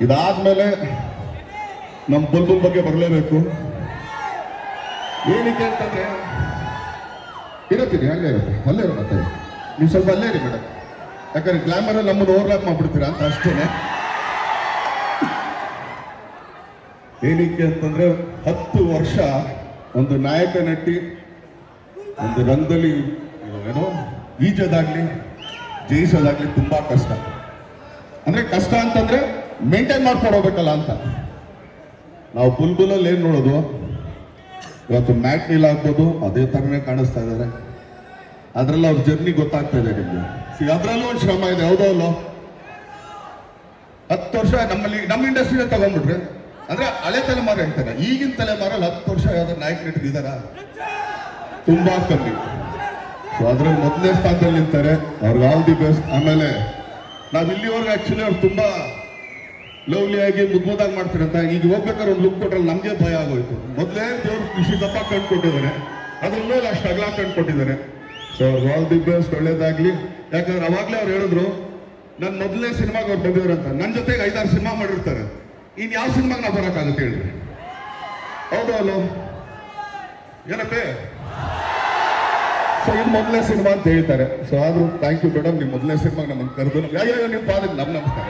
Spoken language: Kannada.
ಇದಾದ್ಮೇಲೆ ನಮ್ಮ ಬುಲ್ಬುಲ್ ಬಗ್ಗೆ ಬರಲೇಬೇಕು. ಏನಕ್ಕೆ ಅಂತಂದ್ರೆ, ಇರತ್ತೀನಿ, ಅಲ್ಲೇ ಇರುತ್ತೆ ಅಲ್ಲೇ ಇರುತ್ತೆ ನೀವು ಸ್ವಲ್ಪ ಅಲ್ಲೇ ಇರಿ ಮೇಡಮ್ ಯಾಕಂದ್ರೆ ಗ್ಲಾಮರ್ ನಮ್ಮನ್ನು ಓವರ್ಲಾಪ್ ಮಾಡ್ಬಿಡ್ತೀರಾ ಅಂತ ಅಷ್ಟೇನೆ. ಏನಕ್ಕೆ ಅಂತಂದ್ರೆ, ಹತ್ತು ವರ್ಷ ಒಂದು ನಾಯಕ ನಟಿ, ಒಂದು ರಂಗದಲ್ಲಿ ಏನೋ ಈಜೋದಾಗ್ಲಿ ಜಯಿಸೋದಾಗ್ಲಿ ತುಂಬಾ ಕಷ್ಟ. ಅಂದ್ರೆ ಕಷ್ಟ ಅಂತಂದ್ರೆ ಮೇಂಟೈನ್ ಮಾಡ್ಕೊಂಡು ಹೋಗ್ಬೇಕಲ್ಲ ಅಂತ. ನಾವು ಬುಲ್ಬುಲಲ್ಲಿ ಏನು ನೋಡೋದು? ಇವತ್ತು ಮ್ಯಾಟ್ ನೀಲ್ ಆಗ್ಬೋದು ಅದೇ ತರನೇ ಕಾಣಿಸ್ತಾ ಇದ್ದಾರೆ ಅದರಲ್ಲಿ ಅವ್ರ ಜರ್ನಿ ಗೊತ್ತಾಗ್ತಾ ಇದೆ ನಿಮಗೆ. ಅದರಲ್ಲೂ ಒಂದು ಶ್ರಮ ಇದೆ, ಹೌದೋ ಅಲ್ಲೋ? ಹತ್ತು ವರ್ಷ ನಮ್ಮಲ್ಲಿ, ನಮ್ಮ ಇಂಡಸ್ಟ್ರಿನ ತಗೊಂಡ್ಬಿಟ್ರೆ. ಅಂದ್ರೆ ಹಳೆ ತಲೆಮಾರ ಹೇಳ್ತಾರೆ, ಈಗಿನ ತಲೆಮಾರಲ್ಲಿ ಹತ್ತು ವರ್ಷ ಯಾವ್ದು ನಾಯಕ ನಟಿಗಿದಾರ ತುಂಬಾ ಕಮ್ಮಿ. ಸೊ ಅದ್ರಲ್ಲಿ ಮೊದಲನೇ ಸ್ಥಾನದಲ್ಲಿ ನಿಂತಾರೆ, ಅವ್ರಿಗೆ ಆಲ್ ದಿ ಬೆಸ್ಟ್ ಆಮೇಲೆ ನಾವು ಇಲ್ಲಿವರೆಗೂ ಆಕ್ಚುಲಿ ಅವ್ರು ತುಂಬಾ ಲವ್ಲಿ ಆಗಿ ಮುದ್ಮುದಾಗಿ ಅಂತ ಈಗ ಹೋಗ್ಬೇಕಾದ್ರೆ ಒಂದು ಲುಕ್ ಕೊಟ್ಟರೆ ನಮಗೆ ಭಯ ಆಗೋಯ್ತು. ಮೊದಲೇ ದೇವ್ರು ಖುಷಿ ದಪ್ಪ ಕಂಡ್ಕೊಟ್ಟಿದ್ದಾರೆ ಅದ್ರ ಮೇಲೆ ಅಷ್ಟು ಅಗಲ ಕಂಡ್ಕೊಟ್ಟಿದ್ದಾರೆ ಸೊ ಆಲ್ ದಿ ಬೆಸ್ಟ್ ಒಳ್ಳೇದಾಗ್ಲಿ. ಯಾಕಂದ್ರೆ ಅವಾಗ್ಲೇ ಅವ್ರು ಹೇಳಿದ್ರು ನನ್ನ ಮೊದಲನೇ ಸಿನಿಮಾಗೆ ಅವ್ರು ಬಂದಿದ್ರು ಅಂತ. ನನ್ನ ಜೊತೆಗೆ ಐದಾರು ಸಿನಿಮಾ ಮಾಡಿರ್ತಾರೆ. ಇನ್ ಯಾವ ಸಿನಿಮಾಗೆ ನಾವು ಬರೋಕ್ಕಾಗುತ್ತೆ ಹೇಳ್ರಿ ಹೌದು ಅಲೋ. ಏನಪ್ಪೇ? ಸೊ ಇದು ಮೊದಲನೇ ಸಿನಿಮಾ ಅಂತ ಹೇಳ್ತಾರೆ. ಸೊ ಆದ್ರೂ ಥ್ಯಾಂಕ್ ಯು ಮೇಡಮ್ ನಿಮ್ಮ ಮೊದಲನೇ ಸಿನಿಮಾಗ ನಮ್ಮನ್ನು ಕರೆದು ಅಯ್ಯೋ ನಿಮ್ಮ ಪಾದಕ್ಕೆ ನಮ್ಮ ನಮಸ್ಕಾರ.